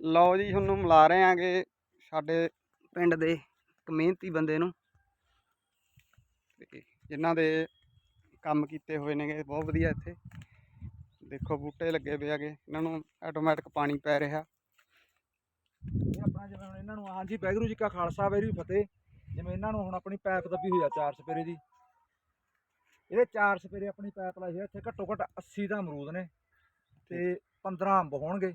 ਲਓ ਜੀ, ਤੁਹਾਨੂੰ ਮਿਲਾ ਰਹੇ ਆਂਗੇ ਸਾਡੇ ਪਿੰਡ ਦੇ ਇੱਕ ਮਿਹਨਤੀ ਬੰਦੇ ਨੂੰ। ਤੇ ਜਿਨ੍ਹਾਂ ਦੇ ਕੰਮ ਕੀਤੇ ਹੋਏ ਨੇਗੇ, ਬਹੁਤ ਵਧੀਆ ਇੱਥੇ। ਦੇਖੋ, ਬੂਟੇ ਲੱਗੇ ਪਏ ਹੈਗੇ, ਇਹਨਾਂ ਨੂੰ ਆਟੋਮੈਟਿਕ ਪਾਣੀ ਪੈ ਰਿਹਾ। ਇਹ ਆਪਣਾ ਜਿਵੇਂ ਹੁਣ ਇਹਨਾਂ ਨੂੰ, ਹਾਂਜੀ, ਵਾਹਿਗੁਰੂ ਜੀ ਕਾ ਖਾਲਸਾ, ਵਾਹਿਗੁਰੂ ਜੀ ਫਤਿਹ। ਜਿਵੇਂ ਇਹਨਾਂ ਨੂੰ ਹੁਣ ਆਪਣੀ ਪਾਈਪ ਦੱਬੀ ਹੋਈ ਆ ਚਾਰ ਸਪੇਰੇ ਦੀ। ਇਹਦੇ ਚਾਰ ਸਪੇਰੇ ਆਪਣੀ ਪਾਈਪ ਲਾਈ ਹੋਈ ਆ, ਇੱਥੇ ਘੱਟੋ ਘੱਟ 80 ਦਾ ਅਮਰੂਦ ਨੇ। ਤੇ 15 ਅੰਬ ਹੋਣਗੇ।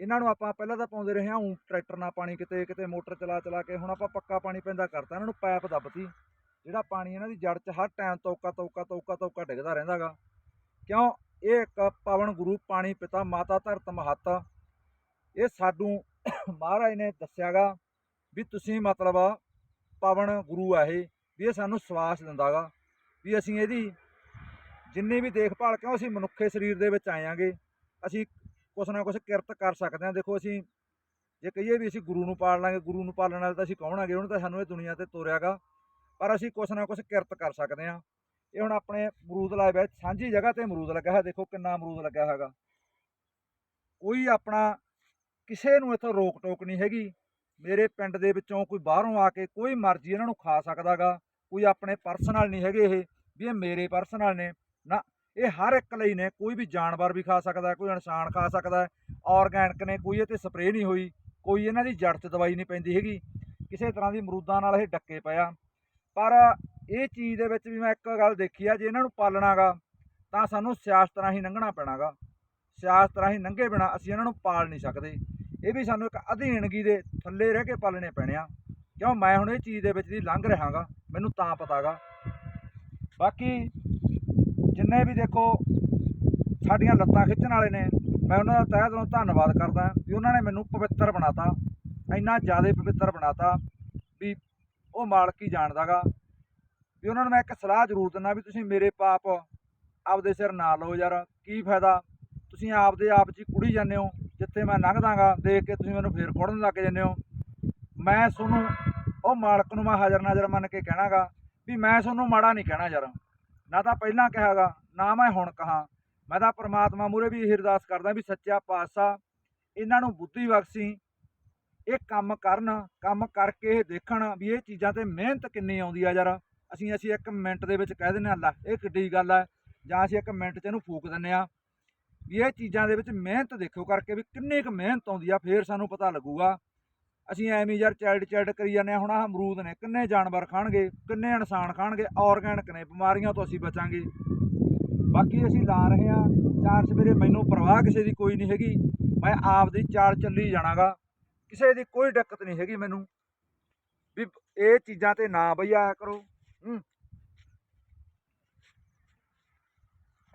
ਇਹਨਾਂ ਨੂੰ ਆਪਾਂ ਪਹਿਲਾਂ ਤਾਂ ਪਾਉਂਦੇ ਰਹੇ ਹਾਂ ਊਂ ਟਰੈਕਟਰ ਨਾਲ ਪਾਣੀ ਕਿਤੇ ਕਿਤੇ ਮੋਟਰ ਚਲਾ ਚਲਾ ਕੇ, ਹੁਣ ਆਪਾਂ ਪੱਕਾ ਪਾਣੀ ਪੈਂਦਾ ਕਰਤਾ ਇਹਨਾਂ ਨੂੰ ਪਾਈਪ ਦੱਬਤੀ। ਜਿਹੜਾ ਪਾਣੀ ਇਹਨਾਂ ਦੀ ਜੜ 'ਚ ਹਰ ਟਾਈਮ ਤੋਕਾ ਤੋਕਾ ਤੋਕਾ ਤੋਕਾ ਡਿੱਗਦਾ ਰਹਿੰਦਾਗਾ। ਕਿਉਂ? ਇਹ ਇੱਕ ਪਵਨ ਗੁਰੂ, ਪਾਣੀ ਪਿਤਾ, ਮਾਤਾ ਧਰਤ ਮਹੱਤ। ਇਹ ਸਾਡੂ ਮਹਾਰਾਜ ਨੇ ਦੱਸਿਆਗਾ ਵੀ ਤੁਸੀਂ ਮਤਲਬ ਪਵਨ ਗੁਰੂ ਆ ਇਹ, ਵੀ ਇਹ ਸਾਨੂੰ ਸਵਾਸ ਦਿੰਦਾਗਾ। ਵੀ ਅਸੀਂ ਇਹਦੀ ਜਿੰਨੀ ਵੀ ਦੇਖਭਾਲ, ਕਿਉਂ ਅਸੀਂ ਮਨੁੱਖੇ ਸਰੀਰ ਦੇ ਵਿੱਚ ਆਏਆਂਗੇ ਅਸੀਂ ਕੁਛ ਨਾ ਕੁਛ ਕਿਰਤ ਕਰ ਸਕਦੇ ਹਾਂ। ਦੇਖੋ ਅਸੀਂ ਜੇ ਕਹੀਏ ਵੀ ਅਸੀਂ ਗੁਰੂ ਨੂੰ ਪਾਲ ਲਾਂਗੇ, ਗੁਰੂ ਨੂੰ ਪਾਲਣ ਵਾਲੇ ਤਾਂ ਅਸੀਂ ਕੌਣ ਆਗੇ ਉਹਨੇ ਤਾਂ ਸਾਨੂੰ ਇਹ ਦੁਨੀਆ ਤੇ ਤੋਰਿਆਗਾ। ਪਰ ਅਸੀਂ ਕੁਛ ਨਾ ਕੁਛ ਕਿਰਤ ਕਰ ਸਕਦੇ ਹਾਂ। ਇਹ ਹੁਣ ਆਪਣੇ ਅਮਰੂਦ ਲਾਏ ਹੋਏ ਸਾਂਝੀ ਜਗ੍ਹਾ ਤੇ ਅਮਰੂਦ ਲੱਗਾ ਹੈ ਦੇਖੋ ਕਿੰਨਾ ਅਮਰੂਦ ਲੱਗਾ ਹੈਗਾ ਕੋਈ ਆਪਣਾ ਕਿਸੇ ਨੂੰ ਇੱਥੋਂ ਰੋਕ ਟੋਕ ਨਹੀਂ ਹੈਗੀ। ਮੇਰੇ ਪਿੰਡ ਦੇ ਵਿੱਚੋਂ ਕੋਈ ਬਾਹਰੋਂ ਆ ਕੇ ਕੋਈ ਮਰਜ਼ੀ ਇਹਨਾਂ ਨੂੰ ਖਾ ਸਕਦਾਗਾ। ਕੋਈ ਆਪਣੇ ਪਰਸਨਲ ਨਹੀਂ ਹੈਗੇ ਇਹ, ਵੀ ਇਹ ਮੇਰੇ ਪਰਸਨਲ ਨੇ। ਨਾ ਇਹ ਹਰ ਇੱਕ ਲਈ ਨੇ, ਕੋਈ ਵੀ ਜਾਨਵਰ ਵੀ ਖਾ ਸਕਦਾ ਕੋਈ ਇਨਸਾਨ ਖਾ ਸਕਦਾ ਹੈ, ਆਰਗੈਨਿਕ ਨੇ, ਕੋਈ ਇਹ ਤੇ ਸਪਰੇਅ ਨਹੀਂ ਹੋਈ, ਕੋਈ ਇਹਨਾਂ ਦੀ ਜੜ 'ਚ ਦਵਾਈ ਨਹੀਂ ਪੈਂਦੀ ਹੈਗੀ, ਕਿਸੇ ਤਰ੍ਹਾਂ ਦੀ ਮਰੂਦਾਂ ਨਾਲ ਇਹ ਡੱਕੇ ਪਿਆ ਪਰ ਇਹ ਚੀਜ਼ ਦੇ ਵਿੱਚ ਵੀ ਮੈਂ ਇੱਕ ਗੱਲ ਦੇਖੀ ਆ, ਜੇ ਇਹਨਾਂ ਨੂੰ ਪਾਲਣਾਗਾ ਤਾਂ ਸਾਨੂੰ ਸਿਆਸਤ ਰਾਹੀਂ ਲੰਘਣਾ ਪੈਣਾਗਾ। ਸਿਆਸਤ ਰਾਹੀਂ ਲੰਘੇ ਬਿਨਾ ਅਸੀਂ ਇਹਨਾਂ ਨੂੰ ਪਾਲ ਨਹੀਂ ਸਕਦੇ। ਇਹ ਵੀ ਸਾਨੂੰ ਇੱਕ ਅਧੀਨਗੀ ਦੇ ਥੱਲੇ ਰਹਿ ਕੇ ਪਾਲਣੇ ਪੈਣੇ ਆ। ਕਿਉਂ? ਮੈਂ ਹੁਣ ਇਹ ਚੀਜ਼ ਦੇ ਵਿੱਚ ਦੀ ਲੰਘ ਰਹਾਗਾ ਮੈਨੂੰ ਤਾਂ ਪਤਾਗਾ ਬਾਕੀ ਜਿੰਨੇ ਵੀ ਦੇਖੋ ਸਾਡੀਆਂ ਲੱਤਾਂ ਖਿੱਚਣ ਵਾਲੇ ਨੇ, ਮੈਂ ਉਹਨਾਂ ਦਾ ਤਹਿ ਦਿਲੋਂ ਧੰਨਵਾਦ ਕਰਦਾ ਵੀ ਉਹਨਾਂ ਨੇ ਮੈਨੂੰ ਪਵਿੱਤਰ ਬਣਾਤਾ, ਇੰਨਾ ਜ਼ਿਆਦਾ ਪਵਿੱਤਰ ਬਣਾਤਾ ਵੀ ਉਹ ਮਾਲਕ ਹੀ ਜਾਣਦਾਗਾ। ਵੀ ਉਹਨਾਂ ਨੂੰ ਮੈਂ ਇੱਕ ਸਲਾਹ ਜ਼ਰੂਰ ਦਿੰਦਾ ਵੀ ਤੁਸੀਂ ਮੇਰੇ ਪਾਪ ਆਪਦੇ ਸਿਰ ਨਾ ਲਓ ਯਾਰ, ਕੀ ਫਾਇਦਾ? ਤੁਸੀਂ ਆਪਦੇ ਆਪ 'ਚ ਹੀ ਕੁੜੀ ਜਾਂਦੇ ਹੋ, ਜਿੱਥੇ ਮੈਂ ਲੰਘਦਾਗਾ, ਦੇਖ ਕੇ ਤੁਸੀਂ ਮੈਨੂੰ ਫੇਰ ਕੁੜਨ ਲੱਗ ਜਾਂਦੇ ਹੋ। ਮੈਂ ਤੁਹਾਨੂੰ ਉਹ ਮਾਲਕ ਨੂੰ ਮੈਂ ਹਾਜ਼ਰ ਨਾਜ਼ਰ ਮੰਨ ਕੇ ਕਹਿਣਾਗਾ ਵੀ ਮੈਂ ਤੁਹਾਨੂੰ ਮਾੜਾ ਨਹੀਂ ਕਹਿਣਾ ਯਾਰ। ਨਾ ਤਾਂ ਪਹਿਲਾਂ ਕਿਹਾਗਾ ਨਾ ਮੈਂ ਹੁਣ ਕਹਾ। ਮੈਂ ਤਾਂ ਪ੍ਰਮਾਤਮਾ ਮੂਰੇ ਵੀ ਇਹ ਅਰਦਾਸ ਕਰਦਾ ਵੀ ਸੱਚਾ ਪਾਤਸ਼ਾਹ ਇਹਨਾਂ ਨੂੰ ਬੁੱਧੀ ਬਖਸ਼ੀ, ਇਹ ਕੰਮ ਕਰਨ, ਕੰਮ ਕਰਕੇ ਇਹ ਦੇਖਣ ਵੀ ਇਹ ਚੀਜ਼ਾਂ ਤੇ ਮਿਹਨਤ ਕਿੰਨੀ ਆਉਂਦੀ ਆ ਯਾਰ। ਅਸੀਂ ਅਸੀਂ ਇੱਕ ਮਿੰਟ ਦੇ ਵਿੱਚ ਕਹਿ ਦਿੰਦੇ ਆ ਲੈ, ਇਹ ਕਿੱਡੀ ਗੱਲ ਆ। ਜਾਂ ਅਸੀਂ ਇੱਕ ਮਿੰਟ 'ਚ ਇਹਨੂੰ ਫੂਕ ਦਿੰਦੇ ਆ ਵੀ ਇਹ ਚੀਜ਼ਾਂ ਦੇ ਵਿੱਚ ਮਿਹਨਤ ਦੇਖੋ ਕਰਕੇ ਵੀ ਕਿੰਨੀ ਕੁ ਮਿਹਨਤ ਆਉਂਦੀ ਆ, ਫੇਰ ਸਾਨੂੰ ਪਤਾ ਲੱਗੂਗਾ। ਅਸੀਂ ਐਵੇਂ ਯਾਰ ਚੈਲਡ ਚੈਲਡ ਕਰੀ ਜਾਂਦੇ ਆ ਹੁਣ ਆਹ ਅਮਰੂਦ ਨੇ ਕਿੰਨੇ ਜਾਨਵਰ ਖਾਣਗੇ, ਕਿੰਨੇ ਇਨਸਾਨ ਖਾਣਗੇ ਆਰਗੈਨਿਕ ਨੇ, ਬਿਮਾਰੀਆਂ ਤੋਂ ਅਸੀਂ ਬਚਾਂਗੇ। ਬਾਕੀ ਅਸੀਂ ਲਾ ਰਹੇ ਆ ਚਾਰ ਸਵੇਰੇ ਮੈਨੂੰ ਪਰਵਾਹ ਕਿਸੇ ਦੀ ਕੋਈ ਨਹੀਂ ਹੈਗੀ। ਮੈਂ ਆਪ ਦੀ ਚਾਲ ਚੱਲੀ ਜਾਣਾਗਾ। ਕਿਸੇ ਦੀ ਕੋਈ ਦਿੱਕਤ ਨਹੀਂ ਹੈਗੀ ਮੈਨੂੰ। ਵੀ ਇਹ ਚੀਜ਼ਾਂ ਤੇ ਨਾ ਬਈ ਆਇਆ ਕਰੋ। ਹੂੰ।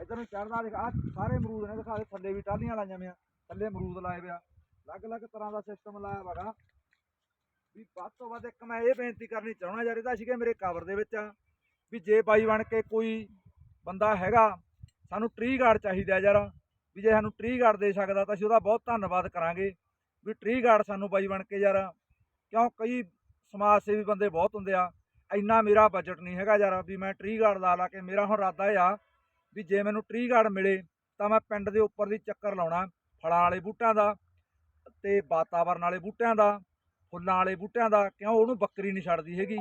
ਇਧਰ ਨੂੰ ਚੜਦਾ ਦੇਖ ਆ ਸਾਰੇ ਅਮਰੂਦ ਨੇ ਦਿਖਾ ਦੇ, ਥੱਲੇ ਵੀ ਟਾਹਲੀਆਂ ਲਾਈਆਂ ਵੀਆਂ ਥੱਲੇ ਅਮਰੂਦ ਲਾਏ ਪਿਆ ਅਲੱਗ-ਅਲੱਗ ਤਰ੍ਹਾਂ ਦਾ ਸਿਸਟਮ ਲਾਇਆ ਵਗਾ ਵੀ ਵੱਧ ਤੋਂ ਵੱਧ ਇੱਕ ਮੈਂ ਇਹ ਬੇਨਤੀ ਕਰਨੀ ਚਾਹਣਾ ਯਾਰ, ਇਹਦਾ ਸੀਗਾ ਮੇਰੇ ਕਵਰ ਦੇ ਵਿੱਚ। ਆ ਵੀ ਜੇ ਬਾਈ ਬਣ ਕੇ ਕੋਈ ਬੰਦਾ ਹੈਗਾ ਸਾਨੂੰ ਟ੍ਰੀ ਗਾਰਡ ਚਾਹੀਦਾ ਯਾਰ, ਵੀ ਜੇ ਸਾਨੂੰ ਟ੍ਰੀ ਗਾਰਡ ਦੇ ਸਕਦਾ ਤਾਂ ਅਸੀਂ ਉਹਦਾ ਬਹੁਤ ਧੰਨਵਾਦ ਕਰਾਂਗੇ, ਵੀ ਟ੍ਰੀ ਗਾਰਡ ਸਾਨੂੰ ਬਾਈ ਬਣ ਕੇ ਯਾਰ, ਕਿਉਂ ਕਈ ਸਮਾਜ ਸੇਵੀ ਬੰਦੇ ਬਹੁਤ ਹੁੰਦੇ ਆ, ਇੰਨਾ ਮੇਰਾ ਬਜਟ ਨਹੀਂ ਹੈਗਾ ਯਾਰ, ਵੀ ਮੈਂ ਟ੍ਰੀ ਗਾਰਡ ਲਾ ਲਾ ਕੇ ਮੇਰਾ ਹੁਣ ਇਰਾਦਾ ਇਹ ਆ, ਵੀ ਜੇ ਮੈਨੂੰ ਟ੍ਰੀ ਗਾਰਡ ਮਿਲੇ ਤਾਂ ਮੈਂ ਪਿੰਡ ਦੇ ਉੱਪਰ ਦੀ ਚੱਕਰ ਲਾਉਣਾ, ਫਲਾਂ ਵਾਲੇ ਬੂਟਿਆਂ ਦਾ ਤੇ ਵਾਤਾਵਰਨ ਵਾਲੇ ਬੂਟਿਆਂ ਦਾ, ਫੁੱਲਾਂ ਵਾਲੇ ਬੂਟਿਆਂ ਦਾ, ਕਿਉਂ ਉਹਨੂੰ ਬੱਕਰੀ ਨਹੀਂ ਛੱਡਦੀ ਹੈਗੀ,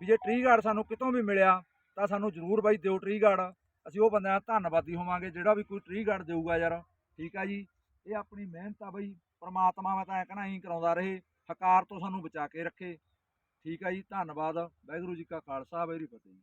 ਵੀ ਜੇ ਟ੍ਰੀ ਗਾਰਡ ਸਾਨੂੰ ਕਿਤੋਂ ਵੀ ਮਿਲਿਆ ਤਾਂ ਸਾਨੂੰ ਜ਼ਰੂਰ ਬਾਈ ਦਿਓ ਟ੍ਰੀ ਗਾਰਡ ਅਸੀਂ ਉਹ ਬੰਦਿਆਂ ਦਾ ਧੰਨਵਾਦੀ ਹੋਵਾਂਗੇ, ਜਿਹੜਾ ਵੀ ਕੋਈ ਟ੍ਰੀ ਗਾਰਡ ਦੇਊਗਾ ਯਾਰ। ਠੀਕ ਆ ਜੀ? ਇਹ ਆਪਣੀ ਮਿਹਨਤ ਆ ਬਈ, ਪ੍ਰਮਾਤਮਾ ਮੈਂ ਤਾਂ ਐ ਕਹਣਾ ਹੀ ਕਰਾਉਂਦਾ ਰਹੇ, ਹਕਾਰ ਤੋਂ ਸਾਨੂੰ ਬਚਾ ਕੇ ਰੱਖੇ। ਠੀਕ ਆ ਜੀ, ਧੰਨਵਾਦ। ਵਾਹਿਗੁਰੂ ਜੀ ਕਾ ਖਾਲਸਾ, ਵਾਹਿਗੁਰੂ ਫਤਿਹ।